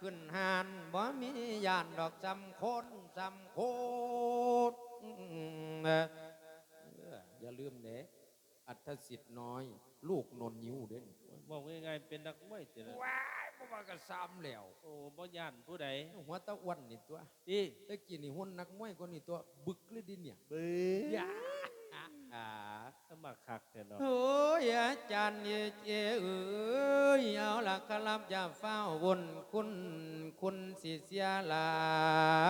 ขึ้นหานบ่มียานดอกจำคนจำโคตรอืมเอออย่าลืมเด้อัตสิทธิ์น้อย ลูกนนยิ้วเด่นบอกง่ายๆเป็นนักมวยติล่ะว้ายบ่ว่าก็ซ้ำแล้ว โอ้บ่ย่านผู้ใดหัวตะอ้วันนี่ตัวที่ตะกี้นี่หุ่นนักมวยคนนี้ตัว บึกเลยดิเนี่ยเบื้ยาอ่าสมัครคักแต่เนาะโอ้ยอาจารย์เยเจเอ้ยเอาละครับอย่าเฝ้าวนคุณคุณสิเสียหลั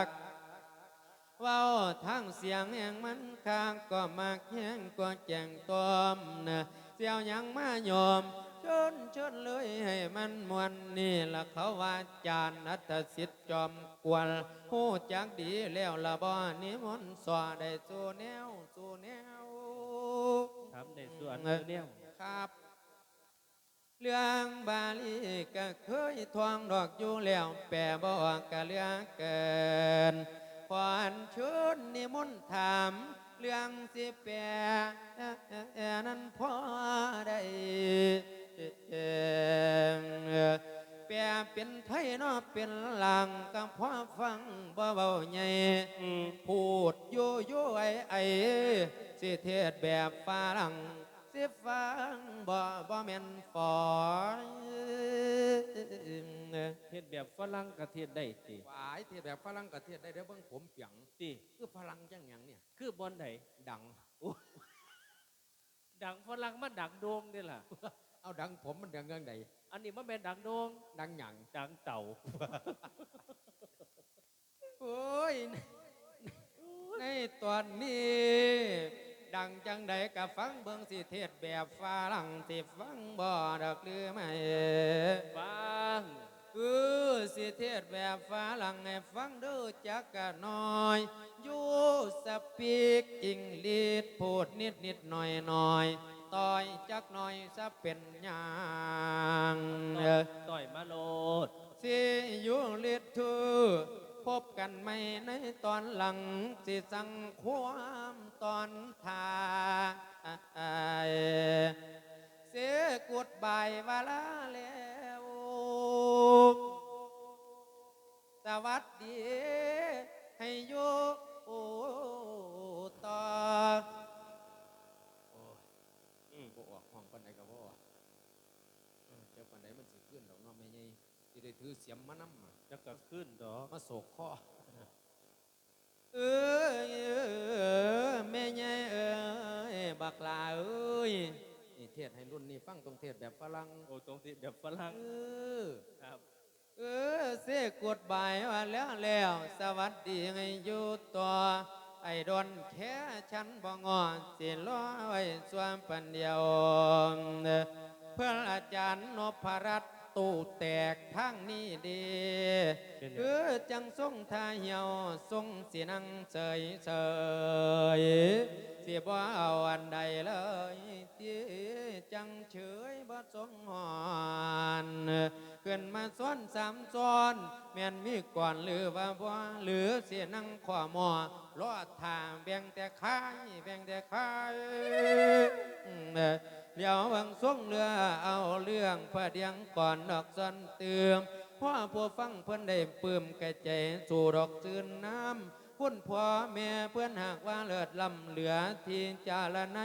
กว้าทางเสียงแห่งมันข้างก็มากแห้งก็แจงตอมนะเสียวยังมาโยอมชนชนเลยให้มันมวนนี่ละเขาว่าจานอัตสิทธิ์จอมกวนหูจักดีแล้วละบ่นิมนต์สอได้สู่แนวสู่แนว ทำในส่วนเออเนี่ยครับ เรื่องบาลีก็เคยทวงดอกอยู่แล้วแปลบอกก็เรื่องเกินขวานชุนนิมนต์ถามเรื่องสิแปลนั้นพอได้ แปลเป็นไทยเนาะเป็นลางก็พอฟังบ่เบาใหญ่อืมพูดโยโย่ไอไอสิเทศแบบฝรั่งสิฟังบ่บ่แม่นฝอยเฮ็ดแบบฝรั่งกระเทียดได้ติหวายเทศแบบฝรั่งก็เทศได้เด้อเบิ่งผมเปียงติคือฝรั่งจังหยังเนี่ยคือบอลไหนดังดังฝรั่งมาดังโด่งนี่ล่ะ เอาดังผมมันดังเงื่องใดอันนี้มันเป็นดังโด่งดังหยังดังเต่าโอ้ยในในตอนนี้ ดังจังใดก็ฟังเบิ่งสิเทศแบบฝรั่งสิฟังบ่ดอกหรือไม่ฟังเออสิเทศแบบฝรั่งให้ฟังดูจักกะน้อยยูสปีกอิงลิดพูดนิดนิดหน่อยหน่อย ต่อยจักหน่อยซะเป็นหยังเออต่อยมาโลดสิอยู่ลิดทูพบกันไหมในตอนหลัง สิสังความตอนทายเสียกุดบายวาลาแล้วสวัสดีให้อยู่ สิได้ถือเสียมมานำมาจะก็ขึ้นดอกมาโศกข้อเออเออแม่ใหญ่เอ้ยบักลาเอ้ยนี่เทศให้รุ่นนี้ฟังตรงเทศแบบฝรั่งโอ้ตรงที่แบบฝรั่งเออครับ เออเสกดบายว่าแล้วแล้ว สวัสดีให้อยู่ต่อไอ้ดอนแค่ฉันบ่งอสิรอไว้ส่วนปันเดียวเพื่อนอาจารย์นพรัตน์ ตู้แตกทั้งนี้ดีเป็นไงเออจังทรงทาเหี่ยวทรงสีนังเสยเสยสิบ่เอาอันใดเลยที่จังเฉยบ่ทรงหอนขึ้นมาซ้อนสามซ้อนแม่นมีก่อนหรือว่าบ่หรือเสียนังขวาหมอรอดทางแบ่งแต่ขายแบ่งแต่ขายอืม เดี๋ยววังส่งเรือเอาเรื่องพระเดียงก่อนดอกสันเติมพ่อผู้ฟังเพื่อนได้ปลื้มกระใจสู่ดอกจืนน้ำพุ่นพ่อแม่เพื่อนหากว่าเลิศลำเหลือที่จาละใน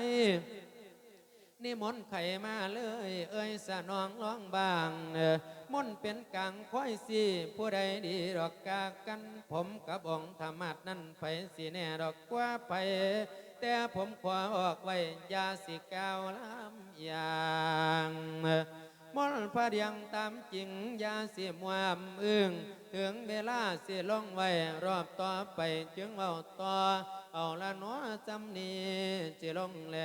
นิมนไข่มาเลย เอ้ยสะนองร้องบางมนเป็นกลางควายสีผู้ใดดีดอกกากัน ผมกับองธรรมัดนั่นไปสีแน่ดอกกว่าไป แต่ผมขวาออกไว้ยาสิกาวลำอย่างเออมนพระเดียงตามจริงยาสียมวามอึ้งถึงเวลาสียลงไว้รอบต่อไปจึงเอาต่อเอาละนัวจำนี้สิลงแร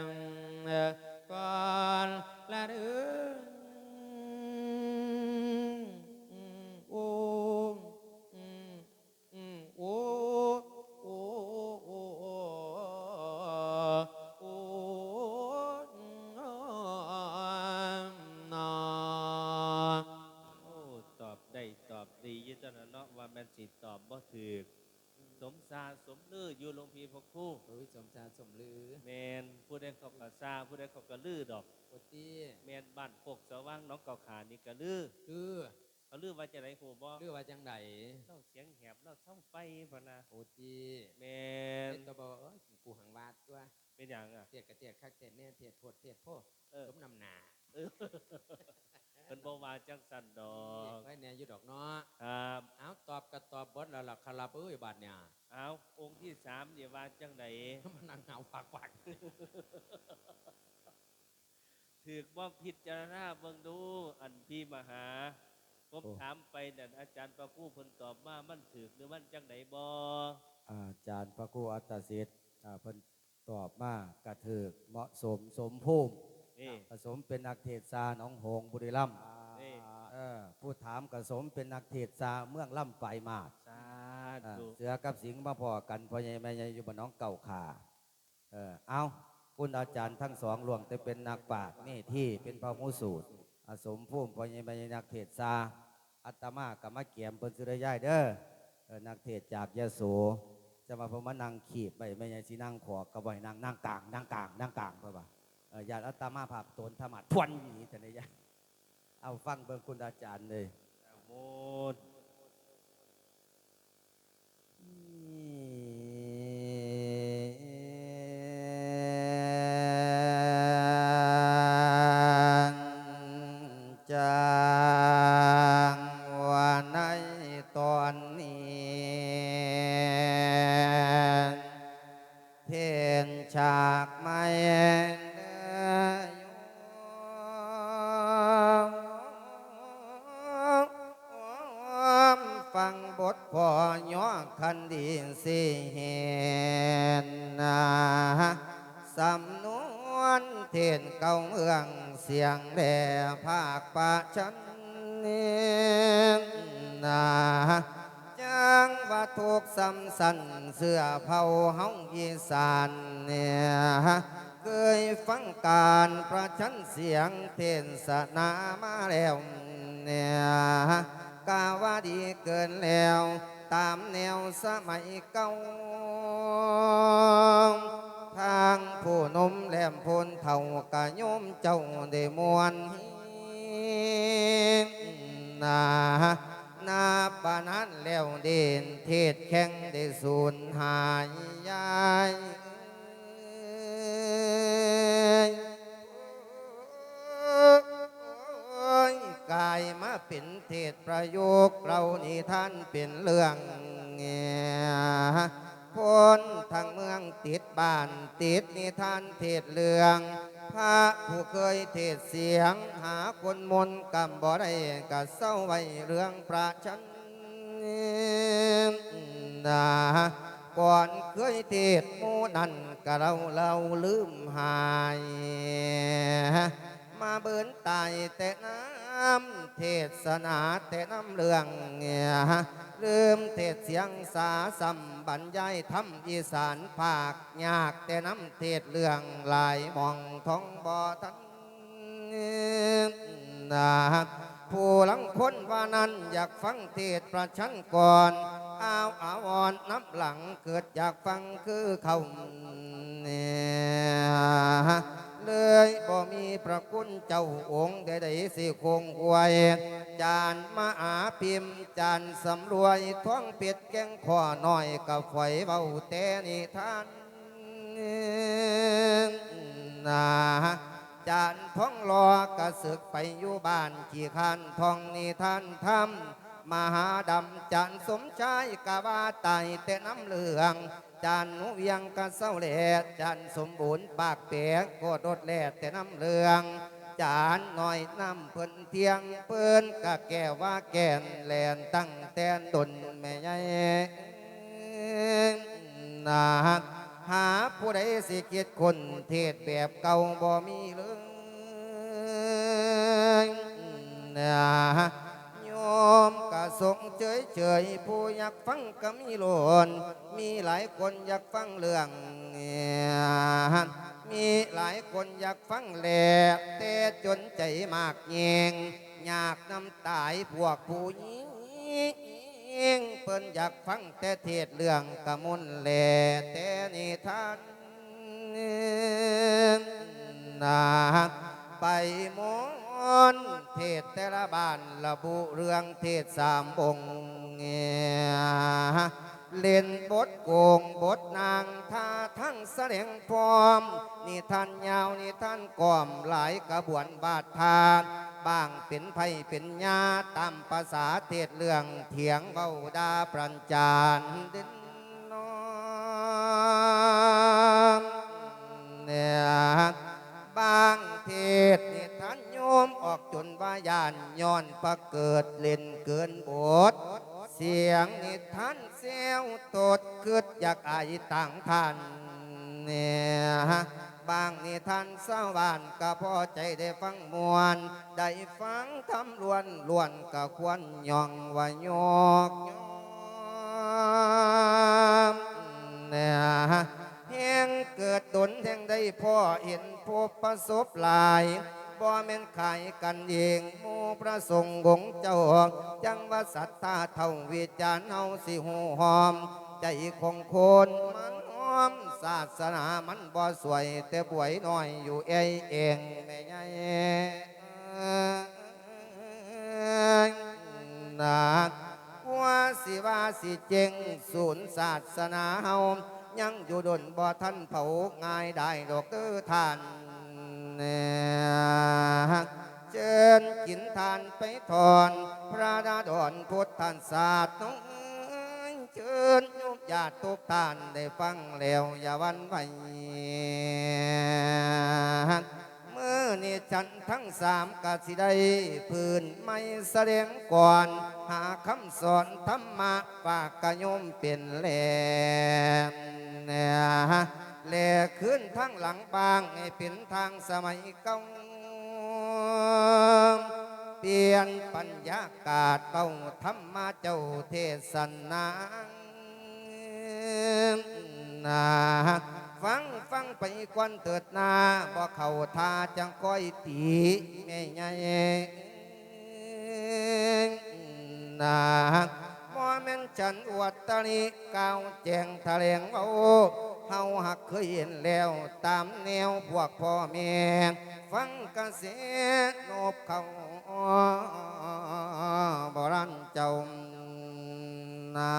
งก่อนละเดือ สมซาสมลืออยู่หลวงพี่พระครู่เฮ้ยสมชาสมลือแมนผู้ใดเขากะซาผู้ใดเขากะลือดอกปกติแมนบ้านโคกสว่างน้องเก่าขานี่กะลือคือรือว่าจะไรโหบ่หรือว่าจังไดเล่าเสียงแหบเล่าเศร้าไฟพะนะโอจีแม่นเป็นตัวบอกเอ้ยกูหังวาดตัวเป็นอย่างอะเทียดกระเทียดคักเทียดเนี่ยเทียดโพดเทียดโพเออสมนำหนาเป็นบ่ว่า จังสันดอกไว้เนี่ยอยู่ดอกเนาะครับเอาตอบก็ตอบบดแล้วล่ะคาราบเอ้ยบาดเนี่ยเอาองค์ที่สามเนี่ยว่าจังไดมันนั่งเหงาปากปากถือว่าพิจารณาเบิ่งดู อันพี่มหาผมถามไปนั่นอาจารย์ประกู้เพิ่นตอบมามันถือหรือมันจังไดบ่อาจารย์พระครูอัตตสิทธิ์อ่าเพิ่นตอบมากระถือเหมาะสมสมภูมินี่ผสมเป็นนักเทศซาหนองหงส์บุรีรัมย์นี่เออ ผู้ถามกระสมเป็นนักเทศซาเมืองล่ำไปลายมาศสาอ่าธุเสือกับสิงห์มาพอกันพ่อใหญ่แม่ใหญ่อยู่บ้านน้องเก่าขาเออเอาคุณอาจารย์ทั้งสองรวมแต่เป็นนักปราชญ์นี่ที่เป็นพระมุสูตรอาสมภูมิพ่อใหญ่แม่ใหญ่นักเทศซาอัตมากับมาเกียมเพิ่นสุรยายเด้อเออนักเทศจากยโสจะมาพมานั่งขีบไปไม่ใช่สินั่งขอกระบอยนั่งนั่งกลางนั่งกลางนั่งกลางเพื่อว่าเออญาติอัตมาภาพตนธรรมะทวนหนีแต่ในยะ เอาฟังเบิ่งคุณอาจารย์เลยโมด บทพอย่อคันดีสิเห็นนะสำนวนเทนเก่าเมืองเสียงแด่ภาคป่าชันเนีนะจังว่าถูกซ้ำสันเสื้อเผาห้องยีสานเนี่ยเคยฟังการประชันเสียงเทศนามาแล้วเนี่ย กาวาดีเกินแล้ว ตามแนวสมัยเก่าทางผู้นมแหลมพลเท่ากะโยมเจ้าได้มวนนานาปานั้นแล้วเด่นเทศแข่งได้สูญหายยาย เป็นเทศประโยคเรานี่ท่านเป็นเรื่องเงียพ้นทางเมืองติดบ้านติดนิทานเทศเรื่อง พระผู้เคยเทศเสียง หาคนมนต์กำบ่ได้กะเศร้าไว้เรื่องประชันนาก่อนเคยเทศมูนั่นกะเราเราลืมหาย มาเบินตายแต่น้ำเทศนาแต่น้ำเรื่องเงียลืมเทศเสียงสาสัมบรรยายทำอีสานภาคยากแต่น้ำเทศเรื่องหลายมองท้องบ่อทันนะผู้หลังคนว่านั้นอยากฟังเทศประชันก่อนอ้าวอาวรณ์นับหลังเกิดอยากฟังคือเขาเนี่ย เลยบ่มีพระคุณเจ้าองค์ใดๆสิคงอวยจานมาอาพิมพ์จานสำรวยท้องเป็ดแกงข้อหน้อยกับฝอยเบาแต่นิทานนาจานท้องรอกระสึกไปอยู่บ้านขี่คันท้องนิทานทำมหาดำจานสมชายกะว่าไตแต่น้ำเหลือง จานหนูเวียงกะเศร้าแหลดจานสมบูรณ์ปากเปียกโดดแลดแต่น้ำเหลือง จานหน่อยน้ำเพิ่นเทียงเพิ่นกะแก้ว่าแก่นแหลนตั้งแต่นดนแม่ใหญ่นาหาผู้ใดสิเกียดคนเทศแบบเก่าบ่มีเลยนะ มกะสงเฉยเฉยผู้อยากฟังก็มีโลนมีหลายคนอยากฟังเรื่องเนี่ยมีหลายคนอยากฟังแหลกแต่จนใจมากเยงอยากน้ำตายพวกผู้หญิงเปิ้นอยากฟังแต่เทศเรื่องกะมุนแหลแต่นิทานนาไปมอ นเทศแต่ละบ้านระบุเรื่องเทศสามองค์เงียเล่นบทโกงบทนางท่าทั้งแสดงพร้อมนี่ท่านยาวนี่ท่านก่อมหลายกระบวนบาททานบางเป็นไผเป็นญาตามภาษาเทศเรื่องเถียงเบาดาปรัญจานเดินนอนเนี่ยบางเทศ ยานย้อนประเกิดเล่นเกินบทเสียงนิทานเซวตดเกิดอยากอายต่างท่านเนี่ยบางนิทานสวรรค์ก็พอใจได้ฟังมวลได้ฟังทำล้วนล้วนก็ควรย่องว่ายกยอมเนี่ยแห่งเกิดดนแห่งได้พ่อเห็นพบประสบหลาย บ่แม่นขายกันเองหมู่พระสงฆ์ของเจ้าจังว่าศรัทธาเท่าวิจารเฮาสิหูหอม ใจของคนมันหอมศาสนามันบ่สวย แต่ป่วยน้อยอยู่เอยเองแม่ใหญ่นาว่าสิว่าสิเจงศูนย์ศาสนาเฮายังอยู่ดนบ่ทันเผาง่ายได้ดอกเด้อท่าน เชิญกินทานไปถอน พระดาดอนพุทธานศาสตร์น้องเชิญโยมญาติทุกท่านได้ฟังแล้วอย่าวันไหวเมื่อนี่ฉันทั้งสามกสิได้พื้นไม่แสดงก่อน หาคำสอนธรรมะฝากกระยมเป็นแหล มเนี่ยแลขึ้นทั้งหลังบางให้เป็นทางสมัยเก่าเปลี่ยนปัญญากาศเบาธรรมเจ้าเทศนานาฟังฟังไปควันเติดนาบ่เข้าทาจังก้อยตีแม่ใหญ่นาบ่แม่นฉันอวดตะลิก้าวแจงแถลงเอา เฮาหักเคยเห็นแล้วตามแนวพวกพ่อแม่ฟังกระเสนบเขาบรันเจ้านา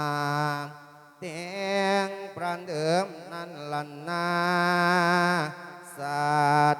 เตียงปราณเดิมนั้นลันนาสัต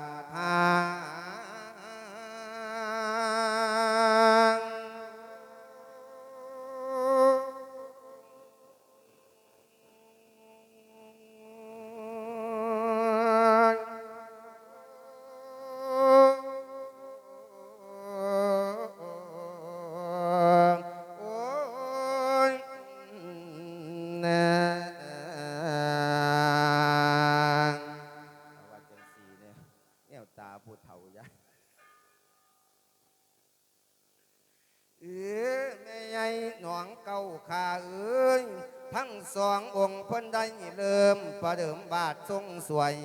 สวย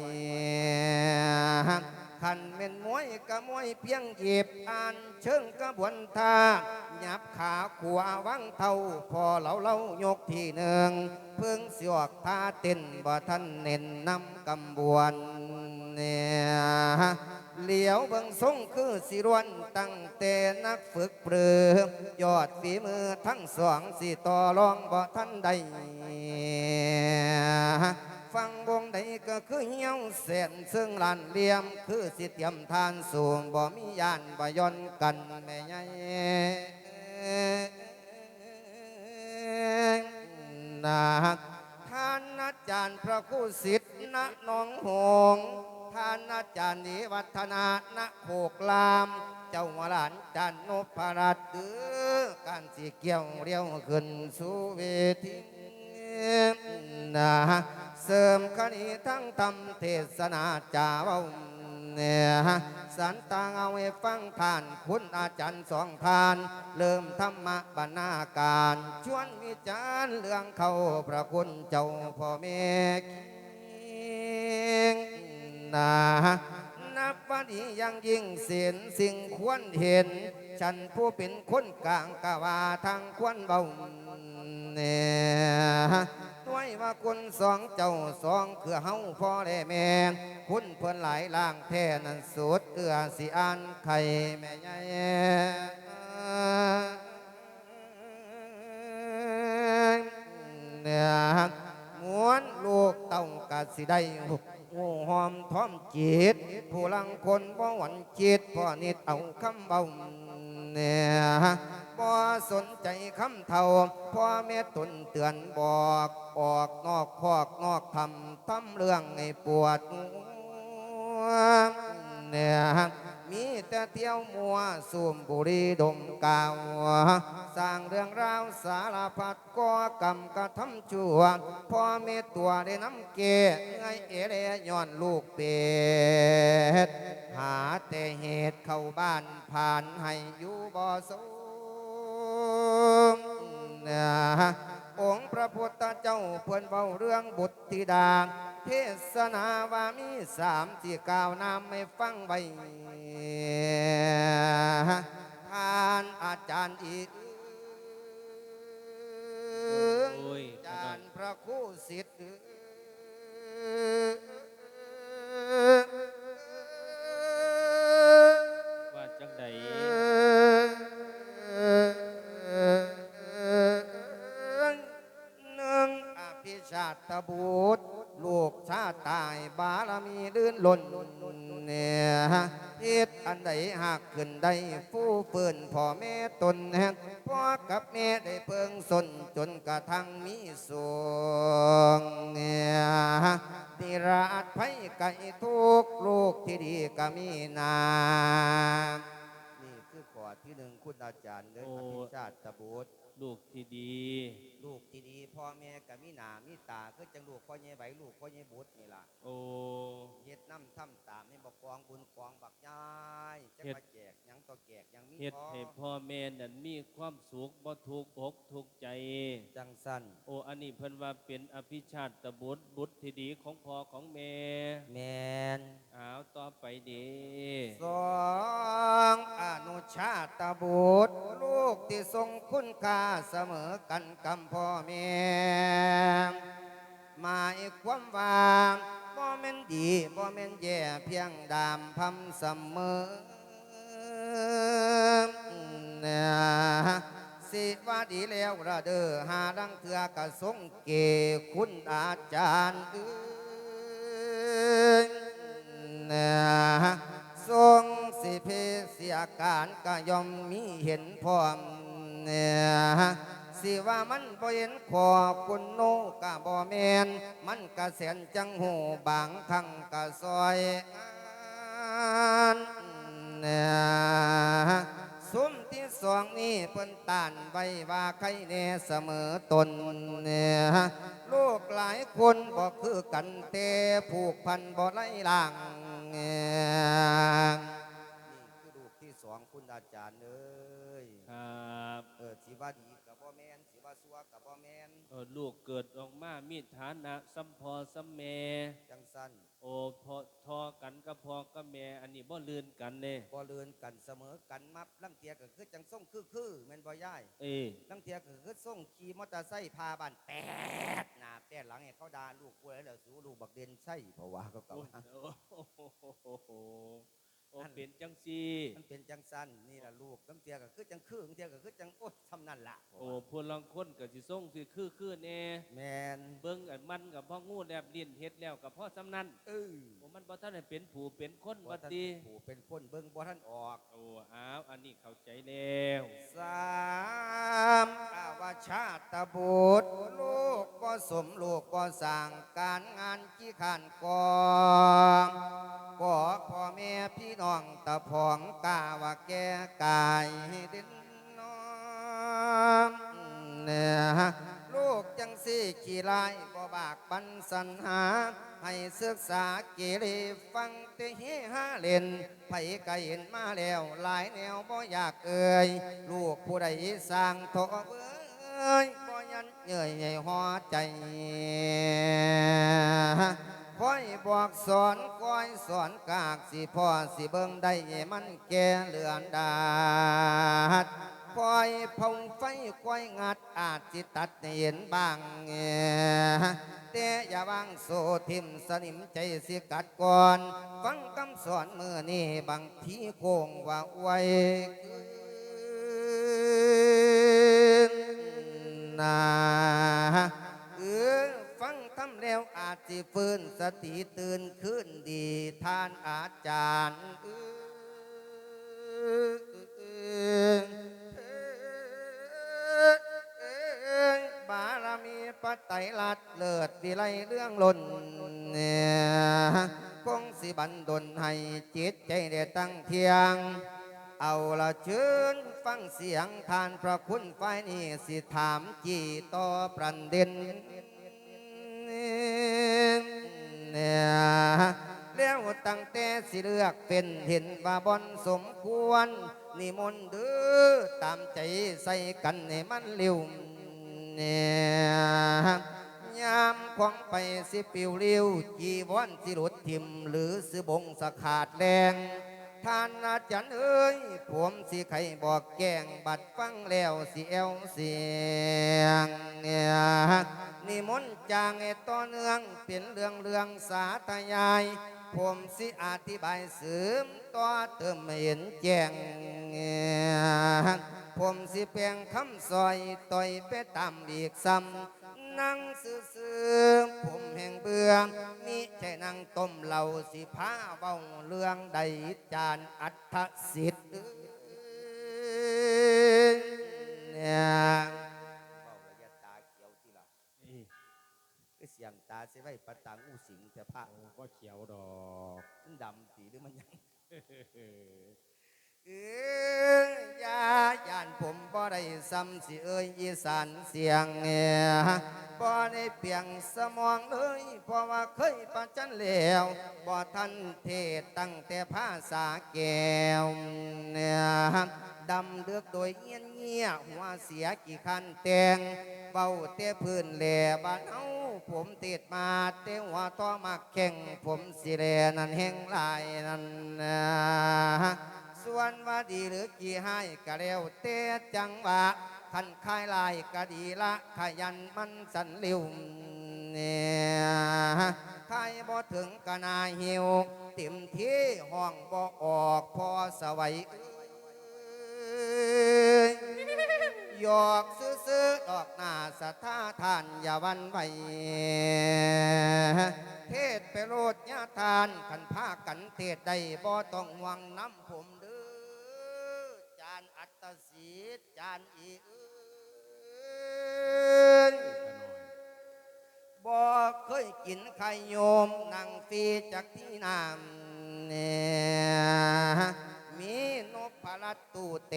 ขันเม่นมวยกะมวยเพียงเหยีบอ่านเชิงกระบวนท่าหยับขาขวาวังเท่า พอเราเล่ายกที่หนึ่งเพิ่งสวกท่าเต้นบ่ท่านเน้นนำกำบวนเนี่ยเหลียวเบิ่งทรงคือสิรวนตั้งแต่นักฝึกปรือยอดฝีมือทั้งสองสิต่อรองบ่ท่านใด ฟังวงใดก็คือเหี่ยวเส้นซึ่งลานเลี่ยม คือสิเตรียมทานสูงบ่มียานบ่ย่อนกันแม่ใหญ่นาท่านอาจารย์พระครูสิทธิ์ณหนองหงส์ท่านอาจารย์นิวัฒนาณโคกลาม เจ้าหลานจันนพรัตน์เออการสีเกี่ยวเรียวขึ้นสู่เวทีนะ เสริมคณีทั้งทำเทศนาจาวเนี่ยสันตางเอาให้ฟังทาน คุณอาจารย์สองทาน เริ่มธรรมะบรรณาการ ชวนวิจารเรื่องเขาพระคุณเจ้าพ่อแม่คิงนะนับว่าดีอยังยิ่งเสียนสิ่งควรเห็น ฉันผู้เป็นคนกลางกะว่าทางควรเบาเนี่ย นวยว่าคุณสองเจ้าสองคือเฮาพ่อและแม่คุณเพิ่นหลายล่างแท้นั้นสุดเอื้อสิอ่านไข่แม่ใหญ่เนี่ยม้วนลูกเต้ากะสิได้หูหอมท้อมจิตผู้ลังคนบ่หวันจิตพ่อนิดเอาคำเบา เนี่ยบ่สนใจคำเท่าพ่อแม่ตนเตือนบอกออกนอกคอกนอกทำทำเรื่องให้ปวดเนี่ยมีแต่เที่ยวมัวสูมบุรีดมกาวสร้างเรื่องราวสารพัดก่อกรรมกระทำชั่วพ่อแม่ตัวได้น้ำเกไงเอเรย้อนลูกเป็ด สามที่กล่าวนามไม่ฟังไว้ท่านอาจารย์อีกโอ้ยอาจารย์พระครูสิทธิ์ ลื่นล้นเนี่ยเหตุอันใดหากขึ้นได้ฟู่เปื่นพ่อแม่ตนแห่งพ่อกับแม่ได้เพิงสนจนกระทั่งมีสวงเนี่ยนิราชไผไก่ทุกลูกที่ดีก็มีนานี่คือข้อที่หนึ่งคุณอาจารย์เด้ออภิชาติบุตร ลูกที่ดี ลูกที่ดีพ่อแม่ก็มีหนามีตาคือจังลูกพ่อใหญ่ไหวลูกพ่อใหญ่บุตรนี่ล่ะโอ้เฮ็ดน้ำทำตามนี่บอกกองบุญกองบักยายจะเฮ็ดมาแจกหยังต่อแจกหยังมีเฮ็ดพอให้พ่อแม่นั่นมีความสุขบ่ทุกข์อกทุกข์ใจ จังสั้นโอ้อันนี้เพิ่นว่าเป็นอภิชาติบุตรบุตรที่ดีของพ่อของแม่แมน อ้าวต่อไปดี สองอนุชาตบุตรลูก ที่ทรงคุณค่าเสมอกันกับพ่อแม่หมายความว่าบ่แม่นดีบ่แม่นแย่เพียงดามพำเสมอนะสิว่าดีแล้วระเด้อหาดังเถือกะทรงเกคุณอาจารย์เอ้ยนะทรง สิเพเสียการก็ยอมมีเห็นพร้อมเนี่ยสิว่ามันบ่เห็นขอคุณโนกะบ่แมนมันกะแสนจังหูบางครั้งกะซอยเนี่ยซุ้มที่สองนี่เพิ่นต้านไว้ว่าใครแน่เสมอตนเนี่ยลูกหลายคนบ่คือกันเตผูกพันบ่ไล่ล่าง องคุณอาจารย์เอ้ยครับเออสิว่าดีกับบ่แมนสิว่าซัวกับบ่แมนเออลูกเกิดออกมามีฐานะสัมพอสัมแม่จังสั้นโอ้พอทอกันกับพ่อกับแม่อันนี้บ่ลืนกันเด้บ่เลือนกันเสมอกันมับลังเทียก็คือจังส่งคือคือแม่นบ่ย่ายเอ้ยลังเทียก็คือส่งขี่มอเตอร์ไซค์พาบ้านแปดหน้าแปดหลังให้เขาด่าลูกกูแล้วแล้วสู้ลูกบักเด่นใช่เพราะว่าเขาก็โอ้ว่า โอ้โหโอ้เป็นจังซีมันเป็นจังสั้นนี่ล่ะลูกลังเทียก็คือจังคือลังเทียก็คือจังโอ๊ยทำนั่นล่ะโอ้พวกลังคนก็สิส่งสิคือคือแน่แมนเบิ่งอันมันกับพ่องูแลบลิ้นเฮ็ดแล้วกับพ่อสำนันเออโอ้มันบ่ทันได้เป็นผู้เป็นคนบ่ว่าท่านติผู้เป็นคนเบิ่งบ่ท่านออกโอ้อ้าวอันนี้เข้าใจแล้วสามอาวชาตบุตรลูกก็สมลูกก็สั่งการงานขี้ขานกองก็พ่อแม่พี่น้อง้องตะพองกาว่าแก่กายให้ดินน้อมเนี่ยลูกจังสี่ขี้ลายบ่บากบันสันหา ให้ศึกษาเกเรฟังเตเฮหาเล่นไผก็เห็นมาแล้วหลายแนวบ่อยากเอ่ยลูกผู้ใดสร้างทอเอ้ยบ่ยันเหนื่อยใหญ่หัวใจ คอยบอกสอนคอยสอนกากสิพ่อสิเบิ่งได้ให้มันแก่เหลือนดาดคอยพงไฟคอยงัดอาจจิตัดเห็นบางเอ่แต่อย่าวางโซทิมสนิมใจสิกัดก่อน ฟังคำสอนมือนี่บางทีโกงว่าไว้นาเออ ทำแล้วอาจสิฟื้นสติตื่นขึ้นดีทานอาจารย์บารมีปัตไตรลัดเลิศวิไลเรื่องล้นเนี่ยคงสิบันดลให้จิตใจได้ตั้งเทียง เอาละเชิญฟังเสียงทานพระคุณฝ่ายนี้สิถามจีต่อประเด็น เนี่ยแล้วตั้งแต่สิเลือกเป็นเห็นว่าบอนสมควร นิมนต์เด้อตามใจใส่กันให้มันเร็วเนี่ยยามของไปสิปิวเร็วจีวรสิหลุดทิมหรือสิบงสะขาดแรง ท่านอาจารย์เอ้ย ผมสิใครบอกแกงบัดฟังแล้วสิเอวเสียงเนี่ยนิมนต์จางไอต่อเนื่องเป็นเรื่องเรื่องสาธยาย ผมสิอธิบายเสริมต่อเติมเห็นแจ้งเนี่ยผมสิเพียงคำซอยต่อยไปตามอีกซ้ำ นั่งซื่อๆผมแห่งเบื่อมิใช่นั่งต้มเหล่าสิพาเว้าเรื่องใดจานอัฐสิทธิ์เนี่ยเว้าระยะตาเขียวที่ละนี่คือเสียงตาเสียไว้ปะตังอูสิงแต่พระก็เขียวดอกมันดำสีหรือมันยัง เอ้ยยาย่านผมบ่ได้ซ้ำสิเอ้ยอีสานเสียงเงียบ่ได้เปลียงสมองเลยเพราะว่าเคยประจันแล้วบ่ทันเทศตั้งแต่ภาษาแก้วเนี่ยดำเลือกโดยเงียนเงียหัวเสียกี่คันแตงเบาเตะพื้นแหล่บ้านเฮาผมติดมาเตะหัวต่อมาแข่งผมสิแลนั่นแห้งลายนั่นนะ ส่วนว่าดีหรือกี่ให้ก็แล้วเตจังหวะขันคายลายก็ดีละขยันมันสันเร็วเนี่ยใครบ่ถึงก็นาหิวเต็มที่ห้องบ่ออกพอสวัยเอ้ยหยอกซื้อๆดอกหน้าสะท่าทานอย่าวันไหวเทศไปโลดญาทานขันพากันเทศได้บ่ต้องห่วงน้ำผมด สีจานอีเอ้ยบ่เคยกินไข่โยมนั่งฟรีจากที่น้ำเนี่ยมีนกพลัดตู้แต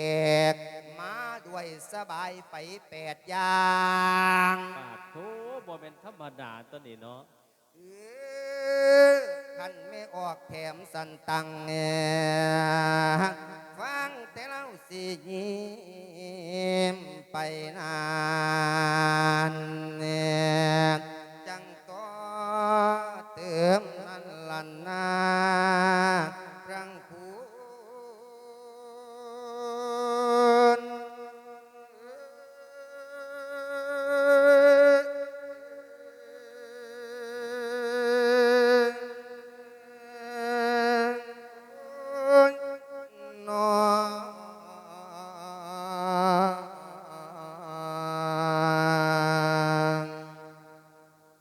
ก มาด้วยสบายไปแปดอย่างปาดโถบ่เป็นธรรมดาตัวนี้เนาะเออขันไม่ออกแถมสันตังเอ่อฟังแต่ เล้วสิยิ้มไปนานเนี่ย